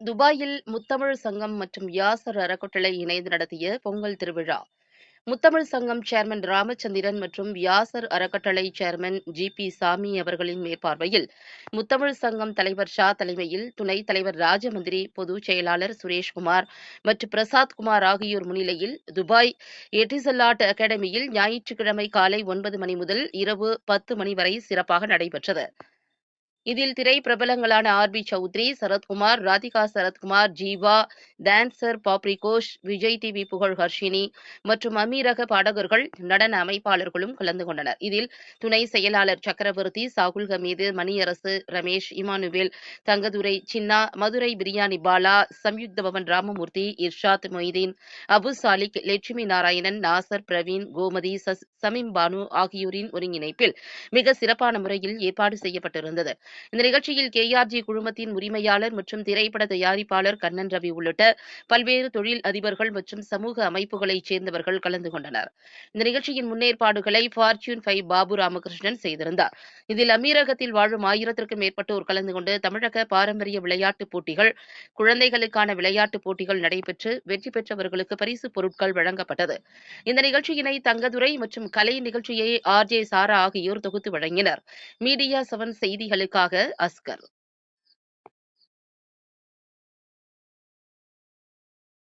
துபாயில் முத்தமிழ் சங்கம் மற்றும் யாசர் அறக்கட்டளை இணைந்து நடத்திய பொங்கல் திருவிழா. முத்தமிழ் சங்கம் சேர்மன் ராமச்சந்திரன் மற்றும் யாசர் அறக்கட்டளை சேர்மன் ஜி பி சாமி அவர்களின் மேற்பார்வையில் முத்தமிழ் சங்கம் தலைவர் ஷா தலைமையில் துணைத் தலைவர் ராஜமந்திரி பொதுச் செயலாளர் சுரேஷ்குமார் மற்றும் பிரசாத் குமார் ஆகியோர் முன்னிலையில் துபாய் எட்டிசல்லாட் அகாடமியில் ஞாயிற்றுக்கிழமை காலை ஒன்பது மணி முதல் இரவு பத்து மணி வரை சிறப்பாக நடைபெற்றது. இதில் திரை பிரபலங்களான R B Choudhary Sarathkumar Radhika Sarathkumar Jiiva dancer பாப்ரிகோஷ் Vijay TV Pugazh Harshini மற்றும் அமீரக பாடகர்கள் நடன அமைப்பாளர்களும் கலந்து கொண்டனர். இதில் துணை செயலாளர் சக்கரவர்த்தி சாகுல் ஹமீது மணியரசு ரமேஷ் இமானுவேல் தங்கதுரை சின்னா மதுரை பிரியாணி பாலா சம்யுக்த பவன் ராமமூர்த்தி இர்ஷாத் மொய்தீன் அபு சாலிக் லட்சுமி நாராயணன் நாசர் பிரவீன் கோமதி சஸ் சமீம் பானு ஆகியோரின் ஒருங்கிணைப்பில் மிக சிறப்பான முறையில் ஏற்பாடு செய்யப்பட்டிருந்தது. இந்த நிகழ்ச்சியில் கேஆர்ஜி குழுமத்தின் உரிமையாளர் மற்றும் திரைப்பட தயாரிப்பாளர் கண்ணன் ரவி உள்ளிட்ட பல்வேறு தொழில் அதிபர்கள் மற்றும் சமூக அமைப்புகளைச் சேர்ந்தவர்கள் கலந்து கொண்டனர். இந்த நிகழ்ச்சியின் முன்னேற்பாடுகளை ஃபார்ச்சூன் ஃபைவ் பாபு ராமகிருஷ்ணன் செய்திருந்தார். இதில் அமீரகத்தில் வாழும் ஆயிரத்திற்கும் மேற்பட்டோர் கலந்து கொண்டு தமிழக பாரம்பரிய விளையாட்டுப் போட்டிகள் குழந்தைகளுக்கான விளையாட்டுப் போட்டிகள் நடைபெற்று வெற்றி பெற்றவர்களுக்கு பரிசுப் பொருட்கள் வழங்கப்பட்டது. இந்த நிகழ்ச்சியினை தங்கதுரை மற்றும் கலை நிகழ்ச்சியை ஆர் ஜே சாரா ஆகியோர் தொகுத்து வழங்கினர். மீடியா செவன் செய்திகளுக்காக அஸ்கர்